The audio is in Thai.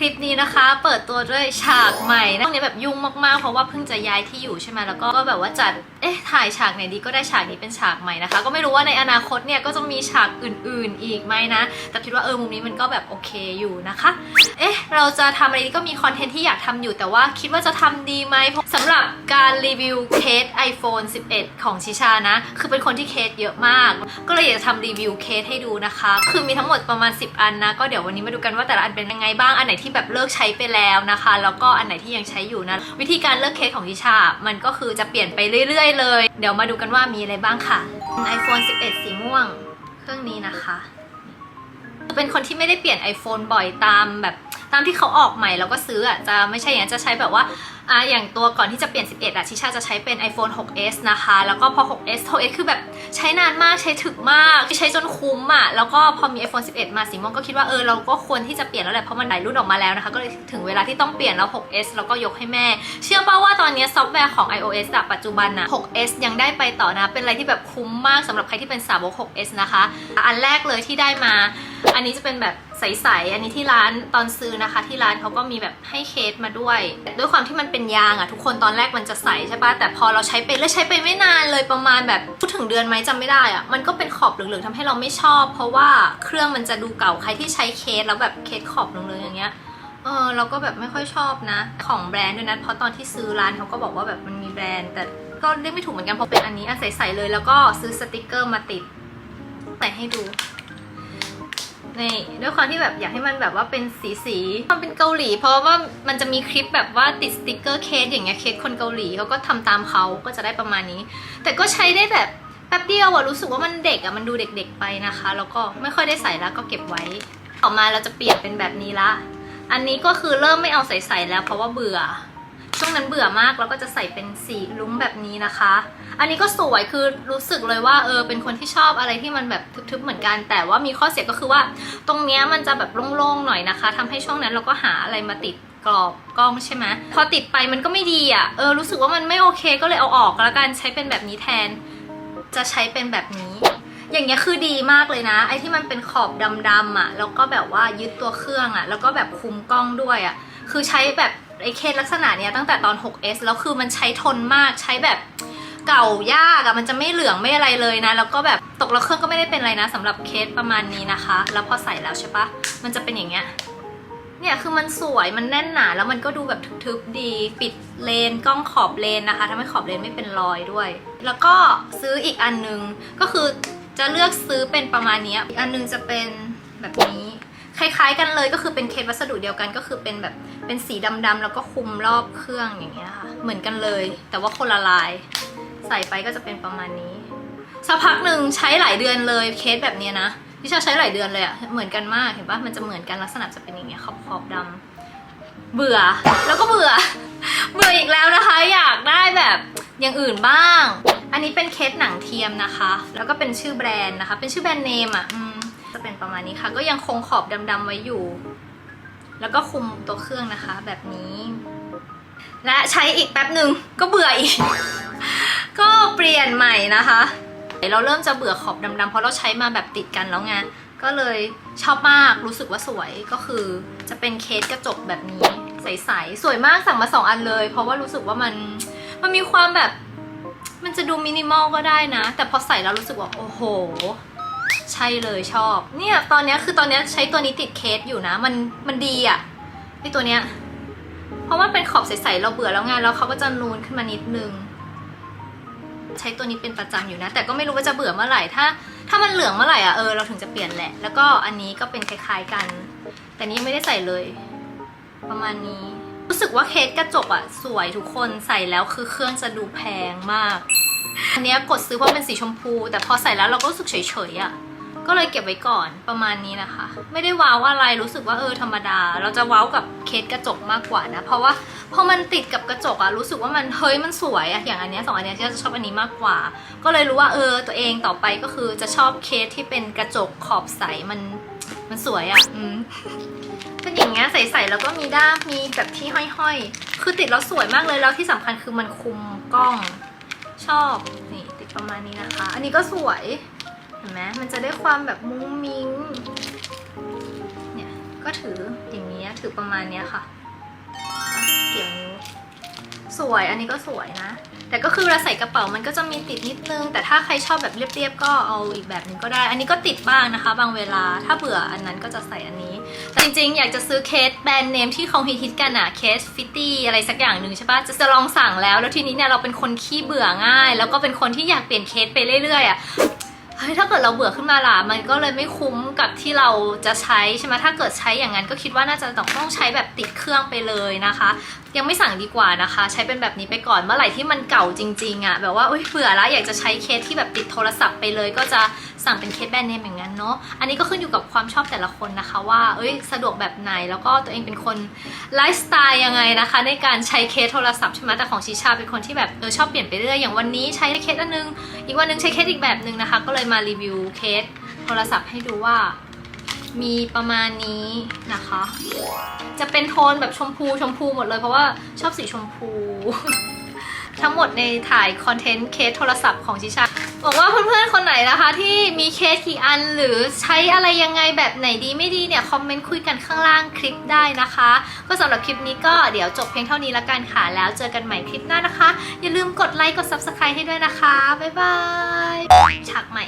คลิปนี้นะคะ เปิดตัวด้วยฉากใหม่นะช่วงนี้แบบยุ่งมากๆ เพราะว่าเพิ่งจะย้ายที่อยู่ใช่ไหมแล้วก็แบบว่าจัด เอ๊ะถ่ายฉากไหนดีก็ได้ฉากนี้เป็นฉากใหม่นะคะ ก็ไม่รู้ว่าในอนาคตเนี่ยก็จะมีฉากอื่น ๆ อีกไหมนะ แต่คิดว่าเออมุมนี้มันก็แบบโอเคอยู่นะคะ เอ๊ะเราจะทำอะไรดีก็มีคอนเทนต์ที่อยากทำอยู่ แต่ว่าคิดว่าจะทำดีไหมสำหรับการรีวิวเคส iPhone 11 ของชิชานะ คือเป็นคนที่เคสเยอะมาก ก็เลยอยากจะทำรีวิวเคสให้ดูนะคะ คือมีทั้งหมดประมาณ 10 อันนะ ก็เดี๋ยววันนี้มาดูกันว่าแต่ละอันเป็นยังไงบ้าง อันไหนที่แบบเลิกใช้ไปแล้วนะคะ แล้วก็อันไหนที่ยังใช้อยู่นะ วิธีการเลิกเคสของชิชา มันก็คือจะเปลี่ยนไปเรื่อยเลย เดี๋ยวมาดูกันว่ามีอะไรบ้างค่ะ iPhone 11 สีม่วง เครื่องนี้นะคะ เป็นคนที่ไม่ได้เปลี่ยน iPhone บ่อยตามแบบ ตามที่เขาออกใหม่แล้วก็ซื้ออะจะไม่ใช่อย่างนั้นจะใช้แบบว่าอะอย่างตัวก่อนที่จะเปลี่ยน 11อะชิชาจะใช้เป็น iPhone 6s นะคะ แล้วก็พอ 6s 6s คือแบบใช้นานมากใช้ถึกมาก ใช้จนคุ้มอะ แล้วก็พอมี iPhone 11 มาสีม่วงก็คิดว่าเออเราก็ควรที่จะเปลี่ยนแล้วแหละเพราะมันหลายรุ่นออกมาแล้วนะคะ ก็เลยถึงเวลาที่ต้องเปลี่ยนแล้ว 6s แล้วก็ยกให้แม่ เชื่อป่าว่าตอนนี้ซอฟต์แวร์ของ iOS อะปัจจุบันอะ 6s ยังได้ไปต่อนะ เป็นอะไรที่แบบคุ้มมากสำหรับใครที่เป็นสาวก 6s นะคะ อันแรกเลยที่ได้มา อันนี้จะเป็นแบบ ใสๆ อันนี้ที่ร้านตอนซื้อนะคะ ที่ร้านเขาก็มีแบบให้เคสมาด้วย ด้วยความที่มันเป็นยางอะทุกคนตอนแรกมันจะใสใช่ปะแต่พอเราใช้ไปแล้วใช้ไปไม่นานเลยประมาณแบบพูดถึงเดือนไหมจำไม่ได้อะมันก็เป็นขอบเหลืองๆทำให้เราไม่ชอบ เพราะว่าเครื่องมันจะดูเก่าใครที่ใช้เคสแล้วแบบเคสขอบเหลืองๆอย่างเงี้ยเออเราก็แบบไม่ค่อยชอบนะ ของแบรนด์ด้วยนะเพราะตอนที่ซื้อร้านเขาก็บอกว่าแบบมันมีแบรนด์ แต่ก็เรียกไม่ถูกเหมือนกันเพราะเป็นอันนี้อะใสๆเลย แล้วก็ซื้อสติกเกอร์มาติดใส่ให้ดู นี่ด้วยความที่แบบอยากให้มันแบบว่าเป็นสีสีๆมันเป็นเกาหลี เพราะว่ามันจะมีคลิปแบบว่าติดสติกเกอร์เคสอย่างเงี้ยเคสคนเกาหลีเขาก็ทำตามเขาก็จะได้ประมาณนี้ แต่ก็ใช้ได้แบบแป๊บเดียวอะรู้สึกว่ามันเด็กอะมันดูเด็ก ๆไปนะคะ แล้วก็ไม่ค่อยได้ใส่แล้วก็เก็บไว้ ต่อมาเราจะเปลี่ยนเป็นแบบนี้ละ อันนี้ก็คือเริ่มไม่เอาใส่ๆแล้วเพราะว่าเบื่อ ช่วงนั้นเบื่อมากแล้วก็จะใส่เป็นสีลุ้งแบบนี้นะคะ อันนี้ก็สวยคือรู้สึกเลยว่าเออเป็นคนที่ชอบอะไรที่มันแบบทึบๆเหมือนกัน แต่ว่ามีข้อเสียก็คือว่า ตรงเนี้ยมันจะแบบโล่งๆหน่อยนะคะทำให้ช่วงนั้นเราก็หาอะไรมาติดกรอบกล้องใช่ไหมพอติดไปมันก็ไม่ดีอะเออรู้สึกว่ามันไม่โอเคก็เลยเอาออกแล้วกันใช้เป็นแบบนี้แทน จะใช้เป็นแบบนี้ อย่างเงี้ยคือดีมากเลยนะ ไอ้ที่มันเป็นขอบดำๆอะแล้วก็แบบว่ายึดตัวเครื่องอะ แล้วก็แบบคุมกล้องด้วยอะคือใช้แบบ ไอ้เคสลักษณะเนี้ยตั้งแต่ตอน 6s แล้วคือมันใช้ทนมากใช้แบบเก่ายากอะมันจะไม่เหลืองไม่อะไรเลยนะ แล้วก็แบบตกแล้วเครื่องก็ไม่ได้เป็นอะไรนะสำหรับเคสประมาณนี้นะคะ แล้วพอใส่แล้วใช่ปะมันจะเป็นอย่างเงี้ยเนี่ยคือมันสวยมันแน่นหนาแล้วมันก็ดูแบบทึบๆดี ปิดเลนกล้องขอบเลนนะคะทำให้ขอบเลนไม่เป็นรอยด้วย แล้วก็ซื้ออีกอันนึงก็คือจะเลือกซื้อเป็นประมาณนี้อีกอันนึงจะเป็นแบบนี้ คล้ายๆ กันเลยก็คือเป็นเคสวัสดุเดียวกันก็คือเป็นแบบเป็นสีดำๆแล้วก็คุมรอบเครื่องอย่างเงี้ยค่ะเหมือนกันเลย แต่ว่าคนละลาย ใส่ไปก็จะเป็นประมาณนี้สักพักหนึ่งใช้หลายเดือนเลยเคสแบบเนี้ยนะที่ชาใช้หลายเดือนเลยอะเหมือนกันมากเห็นปะมันจะเหมือนกันลักษณะจะเป็นอย่างเงี้ยขอบขอบๆดำเบื่อแล้วก็เบื่อ เบื่ออีกแล้วนะคะ อยากได้แบบอย่างอื่นบ้าง อันนี้เป็นเคสหนังเทียมนะคะ แล้วก็เป็นชื่อแบรนด์นะคะ เป็นชื่อแบรนด์เนมอะอืม จะเป็นประมาณนี้ค่ะ ก็ยังคงขอบดำๆไว้อยู่ แล้วก็คุมตัวเครื่องนะคะ แบบนี้ และใช้อีกแป๊บหนึ่งก็เบื่ออีก ก็เปลี่ยนใหม่นะคะเราเริ่มจะเบื่อขอบดำๆเพราะเราใช้มาแบบติดกันแล้วไงก็เลยชอบมากรู้สึกว่าสวยก็คือ จะเป็นเคสกระจกแบบนี้ ใสๆสวยมากสั่งมาสองอันเลย เพราะว่ารู้สึกว่ามันมันมีความแบบ มันจะดูมินิมอลก็ได้นะ แต่พอใส่แล้วรู้สึกว่า โอ้โห ใช่เลยชอบ เนี่ยตอนนี้คือตอนนี้ใช้ตัวนี้ติดเคสอยู่นะ มันมันดีอะไอตัวเนี้ย เพราะว่าเป็นขอบใสๆเราเบื่อแล้วไงแล้วเขาก็จะนูนขึ้นมานิดนึง ใช้ตัวนี้เป็นประจำอยู่นะ แต่ก็ไม่รู้ว่าจะเบื่อเมื่อไหร่ถ้า ถ้ามันเหลืองเมื่อไหร่อะเออเราถึงจะเปลี่ยนแหละ แล้วก็อันนี้ก็เป็นคล้ายๆกัน แต่นี้ไม่ได้ใส่เลย ประมาณนี้ รู้สึกว่าเคสกระจกอะ สวยทุกคนใส่แล้วคือเครื่องจะดูแพงมากอันนี้กดซื้อเพราะเป็นสีชมพู แต่พอใส่แล้วเราก็รู้สึกเฉยๆอะ ก็เลยเก็บไว้ก่อนประมาณนี้นะคะ ไม่ได้ว้าวอะไรรู้สึกว่าเออธรรมดา เราจะว้าวกับเคสกระจกมากกว่านะ เพราะว่าพอมันติดกับกระจกอะรู้สึกว่ามันเฮ้ยมันสวยอะอย่างอันเนี้ยสองอันเนี้ยจะชอบอันนี้มากกว่า ก็เลยรู้ว่าเออตัวเองต่อไปก็คือจะชอบเคสที่เป็นกระจกขอบใสมันมันสวยอะอืมเป็นอย่างเงี้ยใสๆแล้วก็มีด้ามมีแบบที่ห้อยๆ คือติดแล้วสวยมากเลยแล้วที่สำคัญคือมันคุมกล้องชอบนี่ติดประมาณนี้นะคะ อันนี้ก็สวย เห็นไหมมันจะได้ความแบบมุ้งมิ้ง เนี่ย ก็ถืออย่างนี้ถือประมาณเนี้ยค่ะ เกี่ยวนิ้ว สวย อันนี้ก็สวยนะ แต่ก็คือเวลาใส่กระเป๋ามันก็จะมีติดนิดนึง แต่ถ้าใครชอบแบบเรียบๆก็เอาอีกแบบหนึงก็ได้ อันนี้ก็ติดบ้างนะคะ บางเวลา ถ้าเบื่ออันนั้นก็จะใส่อันนี้ แต่จริงๆ อยากจะซื้อเคสแบรนด์เนมที่เขาฮิตๆกันอะเคสฟิตตี้อะไรสักอย่างหนึ่งใช่ปะจะจะลองสั่งแล้ว แล้วทีนี้เนี่ยเราเป็นคนขี้เบื่อง่าย แล้วก็เป็นคนที่อยากเปลี่ยนเคสไปเรื่อยๆอะ เฮ้ยถ้าเกิดเราเบื่อขึ้นมาล่ะ มันก็เลยไม่คุ้มกับที่เราจะใช้ใช่ไหมถ้าเกิดใช้อย่างนั้นก็คิดว่าน่าจะต้องใช้แบบติดเครื่องไปเลยนะคะ ยังไม่สั่งดีกว่านะคะ ใช้เป็นแบบนี้ไปก่อนเมื่อไหร่ที่มันเก่าจริงๆอะ่ะแบบว่าเอ้ยเบื่อแล้วอยากจะใช้เคสที่แบบติดโทรศัพท์ไปเลยก็จะ สั่งเป็นเคสแบรนด์เนมอย่างนั้นเนาะอันนี้ก็ขึ้นอยู่กับความชอบแต่ละคนนะคะ ว่าเอ้ยสะดวกแบบไหนแล้วก็ตัวเองเป็นคนไลฟ์สไตล์ยังไงนะคะ ในการใช้เคสโทรศัพท์ใช่ไหมแต่ของชิชาเป็นคนที่แบบเออชอบเปลี่ยนไปเรื่อยอย่างวันนี้ใช้เคสอันนึง อีกวันนึงใช้เคสอีกแบบนึงนะคะ ก็เลยมารีวิวเคสโทรศัพท์ให้ดูว่ามีประมาณนี้นะคะ จะเป็นโทนแบบชมพูชมพูหมดเลยเพราะว่าชอบสีชมพู ทั้งหมดในถ่ายคอนเทนต์เคสโทรศัพท์ของชิชาบอกว่าเพื่อนๆคนไหนนะคะ ที่มีเคสกี่อันหรือใช้อะไรยังไงแบบไหนดีไม่ดีเนี่ยคอมเมนต์คุยกันข้างล่างคลิปได้นะคะ ก็สำหรับคลิปนี้ก็เดี๋ยวจบเพียงเท่านี้ละกันค่ะ แล้วเจอกันใหม่คลิปหน้านะคะ อย่าลืมกดไลค์กด subscribe ให้ด้วยนะคะ บ๊ายบายฉากใหม่